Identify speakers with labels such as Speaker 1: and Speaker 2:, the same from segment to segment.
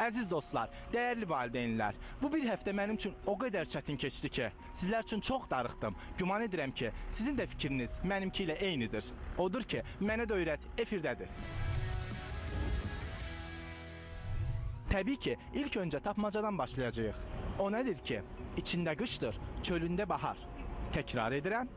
Speaker 1: Əziz dostlar, dəyərli valideynlər, bu bir həftə mənim üçün o qədər çətin keçdi ki, sizlər üçün çox darıxdım. Güman edirəm ki, sizin də fikriniz mənimki ilə eynidir. Odur ki, mənə də öyrət efirdədir. Təbii ki, ilk öncə tapmacadan başlayacağıq. O nədir ki? İçində qışdır, çölündə bahar. Təkrar edirəm.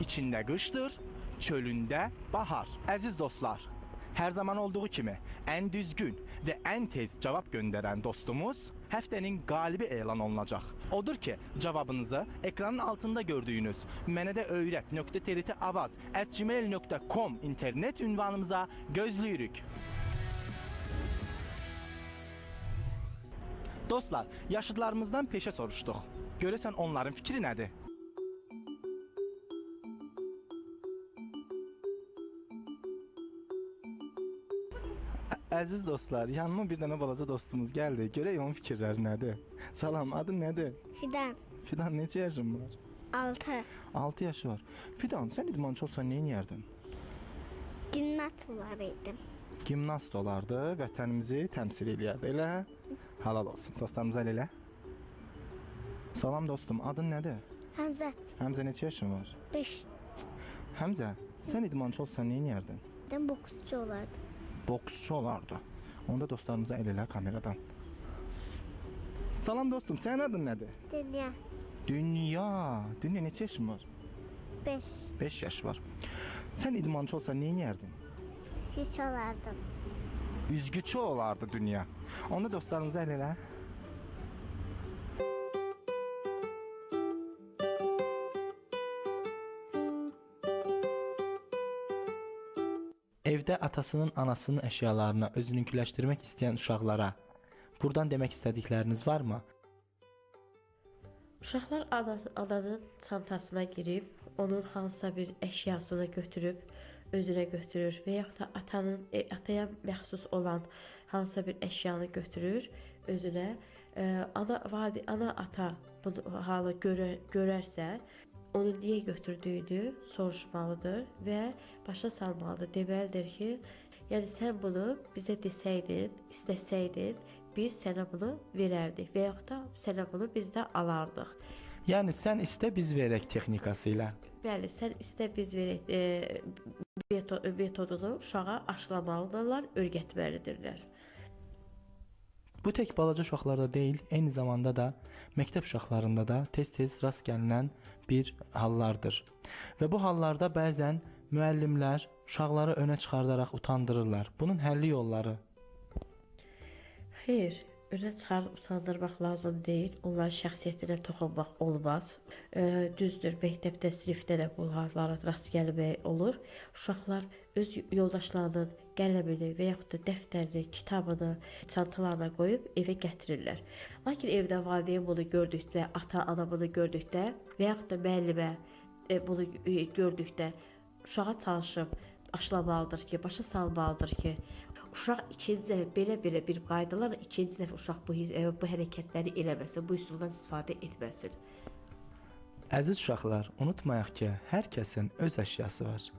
Speaker 1: İçində qışdır, çölündə bahar. Əziz dostlar, hər zaman olduğu kimi ən düzgün və ən tez cavab göndərən dostumuz həftənin qalibi elan olunacaq. Odur ki, cavabınızı ekranın altında gördüyünüz mənə də öyrət.teritivavaz@gmail.com internet ünvanımıza gözləyirik. Dostlar, yaşıdlarımızdan peşə soruşduq. Görəsən onların fikri nədir? Əziz dostlar, yanıma bir dənə balaca dostumuz gəldi. Görək onun fikirləri nədir? Salam, adın nədir?
Speaker 2: Fidan
Speaker 1: Fidan neçə yaşın var?
Speaker 2: 6
Speaker 1: 6 yaşı var. Fidan, sən idmançı olsan nə edərdin?
Speaker 2: Gimnast olarıydım.
Speaker 1: Gimnast olardı, vətənimizi təmsil eləyərdi, elə? Halal olsun. Dostlarımıza elə. Salam dostum, adın nədir?
Speaker 2: Həmzə
Speaker 1: Həmzə neçə yaşın var?
Speaker 2: 5
Speaker 1: Həmzə, sən idmançı olsan nə edərdin?
Speaker 2: dən boksçu olardı.
Speaker 1: Boksçu olardı. Onda dostlarımıza el elə kameradan. Salam dostum, sənin adın nədir?
Speaker 2: Dünya
Speaker 1: Dünya. Dünya neçə yaşın var?
Speaker 2: 5
Speaker 1: 5 yaş var. Sən idmançı olsan nə edərdin?
Speaker 2: Siç olardım.
Speaker 1: Üzgüçü olardı dünya. Onda dostlarımıza el elə. Evdə atasının, anasının əşyalarını özününkiləşdirmək istəyən uşaqlara buradan demək istədikləriniz varmı?
Speaker 3: Uşaqlar ana, ananın çantasına girib, onun hansısa bir əşyasını götürüb özünə götürür və yaxud da atanın e, ataya məxsus olan hansısa bir əşyanı götürür özünə. E, ana vali ana ata bu halı görə, görərsə, onu niyə götürdüyünü soruşmalıdır və başa salmalıdır. Deməlidir ki, yəni sən bunu bizə desəydin, istəsəydin, biz sənə bunu verərdik və yaxud da sənə bunu bizdə alardıq.
Speaker 1: Yəni sən istə biz verək texnikası ilə.
Speaker 3: Bəli, sən istə biz verək e, meto- metodunu uşağa aşılamalıdırlar, öyrətməlidirlər.
Speaker 1: Bu tək balaca uşaqlarda deyil, eyni zamanda da məktəb uşaqlarında da tez-tez rast gəlinən bir hallardır. Və bu hallarda bəzən müəllimlər uşaqları önə çıxardaraq utandırırlar. Bunun həlli yolları
Speaker 3: Xeyr, önə çıxarıb utandırmaq lazım deyil. Onların şəxsiyyətinə toxunmaq olmaz. E, düzdür, məktəbdə, sinifdə də bu hallara rast gəlmək olur. Uşaqlar öz yoldaşlarının qələmini və yaxud da dəftərini, kitabını çantalarına qoyub evə gətirirlər. Lakin evdə valideyn bunu gördükdə, ata-ana bunu gördükdə və yaxud da müəllimə e, bunu e, gördükdə uşağa çalışıb aşılamalıdır ki, başa salmalıdır ki, uşaq ikinci dəfə belə-belə bir qaydalarla ikinci dəfə uşaq bu e, bu hərəkətləri eləməsin, bu üsuldan istifadə etməsin.
Speaker 1: Əziz uşaqlar, unutmayaq ki, hər kəsin öz əşyası var.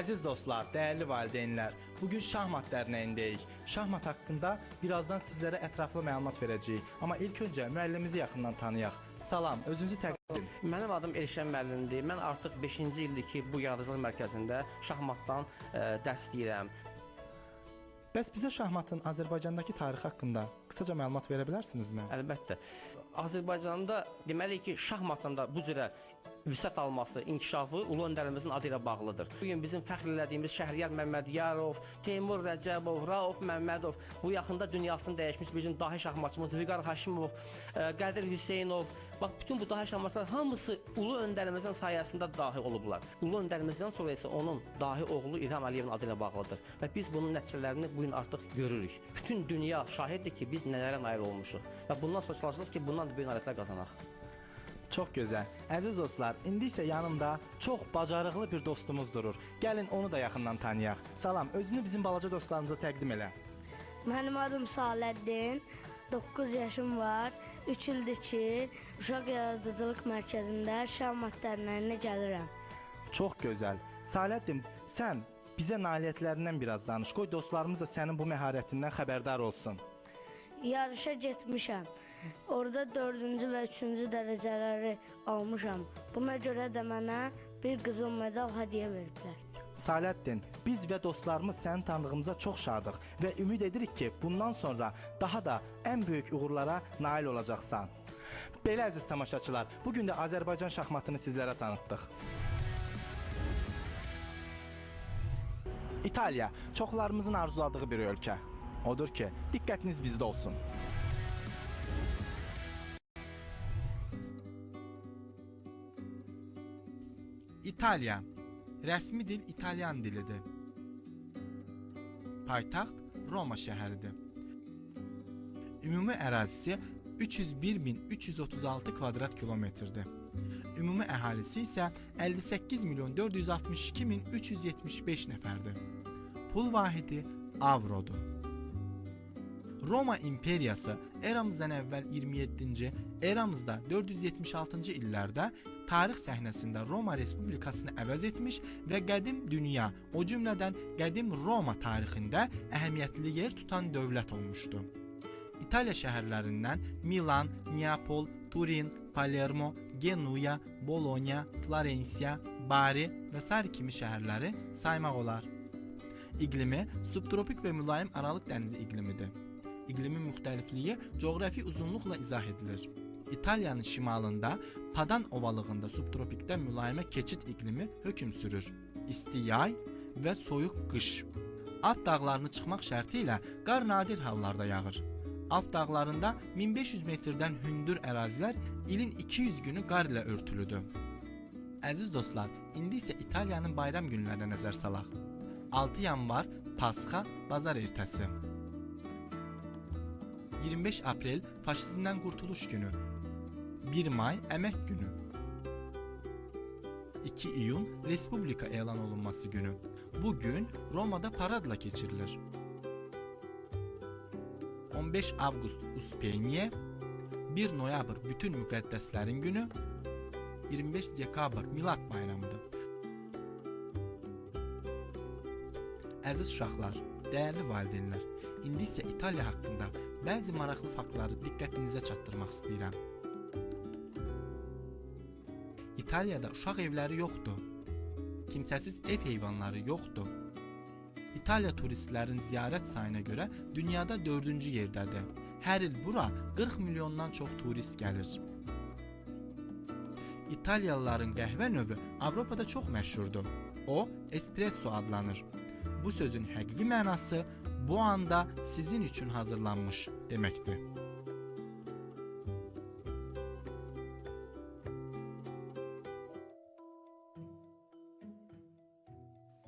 Speaker 1: Əziz dostlar, dəyərli valideynlər, bu gün şahmat dərnəyindəyik. Şahmat haqqında birazdan sizlərə ətraflı məlumat verəcəyik. Amma ilk öncə müəllimimizi yaxından tanıyaq. Salam, özünüzü təqdim edin.
Speaker 4: Mənim adım Elşən müəllimdir. Mən artıq 5-ci ildir ki, bu yaradıcılıq mərkəzində şahmatdan ə, dərs deyirəm.
Speaker 1: Bəs bizə şahmatın Azərbaycandakı tarixi haqqında qısaca məlumat verə bilərsinizmi?
Speaker 4: Əlbəttə. Azərbaycanda deməli ki, şahmatdan da bu cürə vüsət alması, inkişafı Ulu öndərimizin adı ilə bağlıdır. Bu gün bizim fəxr elədiyimiz Şəhriyar Məmmədiyarov, Teymur Rəcəbov, Rauf Məmmədov, bu yaxında dünyasını dəyişmiş bizim dahi şahmatçımız Vüqar Haşimov, ə, Qədir Hüseynov, Bax bütün bu dahi şahmatlar hamısı ulu öndərimizin sayəsində dahi olublar. Ulu öndərimizdən sonra isə onun dahi oğlu İlham Əliyevin adı ilə bağlıdır və biz bunun nəticələrini bu gün artıq görürük. Bütün dünya şahiddir ki, biz nələrə nail olmuşuq və bundan sonra çalışırıq ki, bundan da böyük nailiyyətlər qazanaq.
Speaker 1: Çox gözəl. Əziz dostlar, indi isə yanımda çox bacarıqlı bir dostumuz durur. Gəlin onu da yaxından tanıyaq. Salam, özünü bizim balaca dostlarımıza təqdim elə.
Speaker 5: Mənim adım Saləddin. 9 yaşım var. 3 ildir ki, Uşaq Yaradıcılıq Mərkəzində şam maddələrinə gəlirəm.
Speaker 1: Çox gözəl. Saləddin, sən bizə nailiyyətlərindən biraz danış. Qoy dostlarımız da sənin bu məharətindən xəbərdar olsun.
Speaker 5: Yarışa getmişəm. Orada 4-cü və 3-cü dərəcələri almışam. Buna görə də mənə bir qızıl medal hədiyyə veriblər.
Speaker 1: Saləddin, biz və dostlarımız səni tanıdığımıza çox şadıq və ümid edirik ki, bundan sonra daha da ən böyük uğurlara nail olacaqsan. Belə əziz tamaşaçılar, bu gün də Azərbaycan şahmatını sizlərə tanıtdıq. İtaliya çoxlarımızın arzuladığı bir ölkə. Odur ki, diqqətiniz bizdə olsun. İtalya Rəsmi dil İtalyan dilidir. Paytaxt Roma şəhəridir. Ümumi ərazisi 301.336 kvadrat kilometrdir. Ümumi əhalisi isə 58 milyon 462 min 375 nəfərdir. Pul vahidi avrodur. Roma imperiyası eramızdan əvvəl 27-ci, eramızda 476-cı illərdə tarix səhnəsində Roma Respublikasını əvəz etmiş və qədim dünya, o cümlədən qədim Roma tarixində əhəmiyyətli yer tutan dövlət olmuşdu. İtaliya şəhərlərindən Milan, Neapol, Turin, Palermo, Genuya, Bologna, Florensiya, Bari və sair kimi şəhərləri saymaq olar. İqlimi subtropik və mülayim Aralıq dənizi iqlimidir. İqlimin müxtəlifliyi coğrafi uzunluqla izah edilir. İtaliyanın şimalında Padan ovalığında subtropikdə mülayimə keçid iqlimi hökm sürür. İsti yay və soyuq qış. Alp dağlarını çıxmaq şərti ilə qar nadir hallarda yağır. Alp dağlarında 1500 metrdən hündür ərazilər ilin 200 günü qar ilə örtülüdür. Əziz dostlar, indi isə İtaliyanın bayram günlərinə nəzər salaq. 6 yanvar Pasxa bazar ertəsi. 25 aprel faşizmdən qurtuluş günü. 1 may əmək günü. 2 iyun Respublika elan olunması günü. Bu gün Romada paradla keçirilir. 15 avqust Uspenie, 1 noyabr bütün müqəddəslərin günü, 25 dekabr Milad bayramıdır. Əziz uşaqlar, dəyərli valideynlər, indi isə İtaliya haqqında bəzi maraqlı faktları diqqətinizə çatdırmaq istəyirəm. İtaliyada uşaq evləri yoxdur. Kimsəsiz ev heyvanları yoxdur. İtaliya turistlərin ziyarət sayına görə dünyada 4-cü yerdədir. Hər il bura 40 milyondan çox turist gəlir. İtaliyalıların qəhvə növü Avropada çox məşhurdur. O, espresso adlanır. Bu sözün həqiqi mənası bu anda sizin üçün hazırlanmış deməkdir.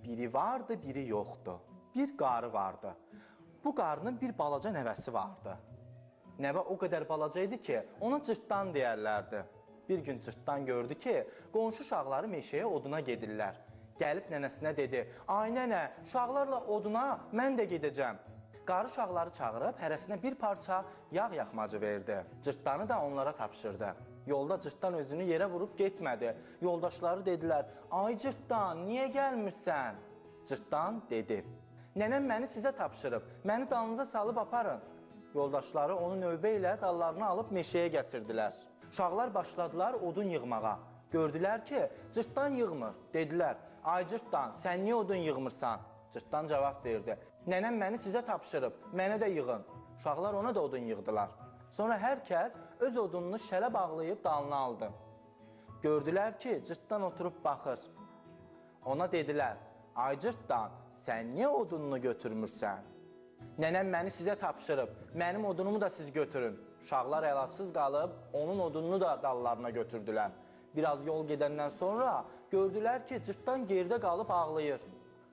Speaker 1: Biri vardı, biri yoxdu. Bir qarı vardı. Bu qarının bir balaca nəvəsi vardı. Nəvə o qədər balaca idi ki, ona cırtdan deyərlərdi. Bir gün cırtdan gördü ki, qonşu uşaqları meşəyə oduna gedirlər. Gəlib nənəsinə dedi: "Ay nənə, uşaqlarla oduna mən də gedəcəm." Qarı uşaqları çağırıb hərəsinə bir parça yağ yaxmacı verdi. Cırtdanı da onlara tapşırdı. Yolda cırtdan özünü yerə vurub getmədi. Yoldaşları dedilər: "Ay cırtdan, niyə gəlmirsən?" Cırtdan dedi: "Nənəm məni sizə tapşırıb. Məni dalınıza salıb aparın." Yoldaşları onu növbə ilə dallarını alıb meşəyə gətirdilər. Uşaqlar başladılar odun yığmağa. Gördülər ki, cırtdan yığmır. Dedilər: "Ay cırtdan, sən niyə odun yığmırsan?" Cırtdan cavab verdi: "Nənəm məni sizə tapşırıb. Mənə də yığın." Uşaqlar ona da odun yığdılar. Sonra hər kəs öz odununu şələ bağlayıb dalına aldı. Gördülər ki, cırtdan oturub baxır. Ona dedilər: "Ay cırtdan, sən niyə odununu götürmürsən?" Nənəm məni sizə tapşırıb. Mənim odunumu da siz götürün. Uşaqlar əlacsız qalıb onun odununu da dallarına götürdülər. Biraz yol gedəndən sonra gördülər ki, cırtdan geridə qalıb ağlayır.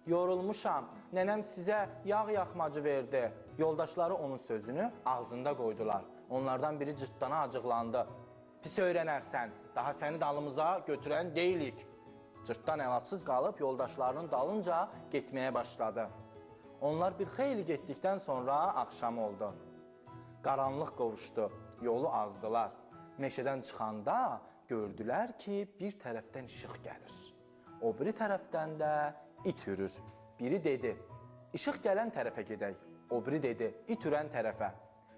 Speaker 1: Yorulmuşam. Nənəm sizə yağ yaxmacı verdi. Yoldaşları onun sözünü ağzında qoydular. Onlardan biri cırtdana acıqlandı. Pis öyrənərsən. Daha səni dalımıza götürən deyilik. Cırtdan əlacsız qalıb yoldaşlarının dalınca getməyə başladı. Onlar bir xeyli getdikdən sonra axşam oldu. Qaranlıq qovuşdu, yolu azdılar. Meşədən çıxanda gördülər ki, bir tərəfdən işıq gəlir. O biri tərəfdən də it yürür. Biri dedi, işıq gələn tərəfə gedək. O biri dedi, it ürən tərəfə.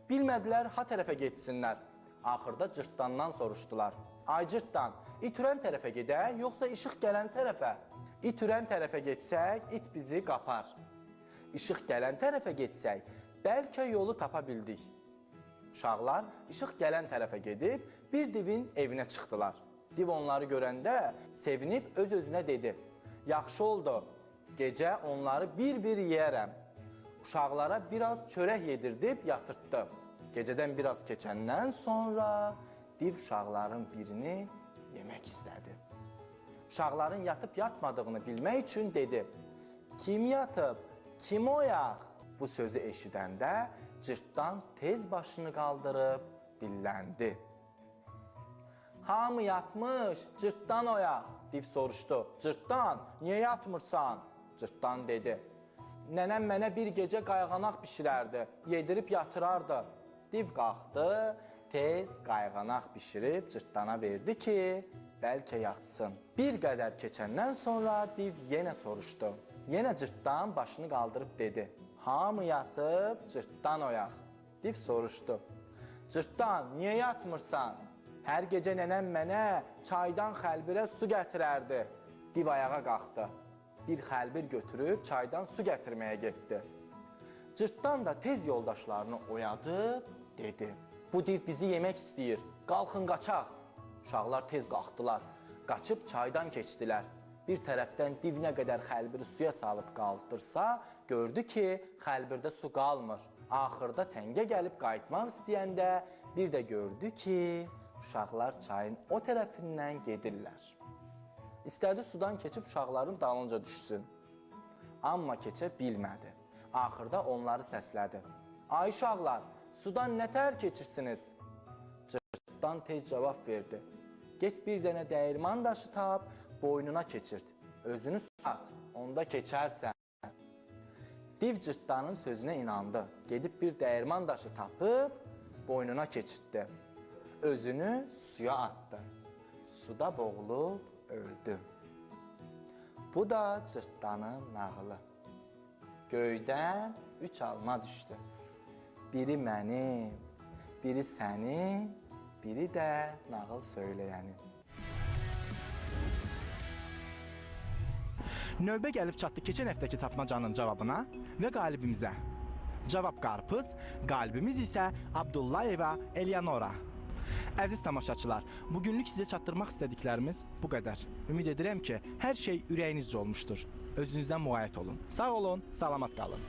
Speaker 1: Bilmədilər ha tərəfə getsinlər. Axırda cırtdandan soruşdular. Ay cırtdan, it ürən tərəfə gedək, yoxsa işıq gələn tərəfə? İt ürən tərəfə getsək, it bizi qapar. İşıq gələn tərəfə getsək, bəlkə yolu tapa bildik. Uşaqlar işıq gələn tərəfə gedib bir divin evinə çıxdılar. Div onları görəndə sevinib öz-özünə dedi: "Yaxşı oldu. Gecə onları bir-bir yeyərəm." Uşaqlara biraz çörək yedirdib yatırtdı. Gecədən biraz keçəndən sonra div uşaqların birini yemək istədi. Uşaqların yatıb yatmadığını bilmək üçün dedi: "Kim yatıb? Kim oyaq?" Bu sözü eşidəndə cırtdan tez başını qaldırıb dilləndi. Hamı yatmış, cırtdan oyaq, div soruşdu. Cırtdan, niyə yatmırsan? Cırtdan dedi. Nənəm mənə bir gecə qayğanaq bişirərdi, yedirib yatırardı. Div qalxdı, tez qayğanaq bişirib cırtdana verdi ki, bəlkə yatsın. Bir qədər keçəndən sonra div yenə soruşdu. Yenə cırtdan başını qaldırıb dedi. Hamı yatıb, cırtdan oyaq. Div soruşdu. Cırtdan, niyə yatmırsan? Hər gecə nənəm mənə çaydan xəlbirə su gətirərdi. Div ayağa qalxdı. Bir xəlbir götürüb çaydan su gətirməyə getdi. Cırtdan da tez yoldaşlarını oyadıb dedi. Bu div bizi yemək istəyir. Qalxın qaçaq. Uşaqlar tez qalxdılar. Qaçıb çaydan keçdilər. Bir tərəfdən div nə qədər xəlbiri suya salıb qaldırsa, gördü ki, xəlbirdə su qalmır. Axırda təngə gəlib qayıtmaq istəyəndə bir də gördü ki, uşaqlar çayın o tərəfindən gedirlər. İstədi sudan keçib uşaqların dalınca düşsün. Amma keçə bilmədi. Axırda onları səslədi. Ay uşaqlar, sudan nətər keçirsiniz? Cırtdan tez cavab verdi. Get bir dənə dəyirman daşı tap, boynuna keçirt. Özünü su at, onda keçərsən. Div cırtdanın sözünə inandı. Gedib bir dəyirman daşı tapıb boynuna keçirtdi. Özünü suya atdı. Suda boğulub öldü. Bu da cırtdanın nağılı. Göydən üç alma düşdü. Biri mənim, biri sənin, biri də nağıl söyləyənin.
Speaker 6: Növbə gəlib çatdı keçən həftəki tapmacanın cavabına və qalibimizə. Cavab qarpız, qalbimiz isə Abdullayeva Eleonora. Əziz tamaşaçılar, bu günlük sizə çatdırmaq istədiklərimiz bu qədər. Ümid edirəm ki, hər şey ürəyinizcə olmuşdur. Özünüzdən müğayət olun. Sağ olun, salamat qalın.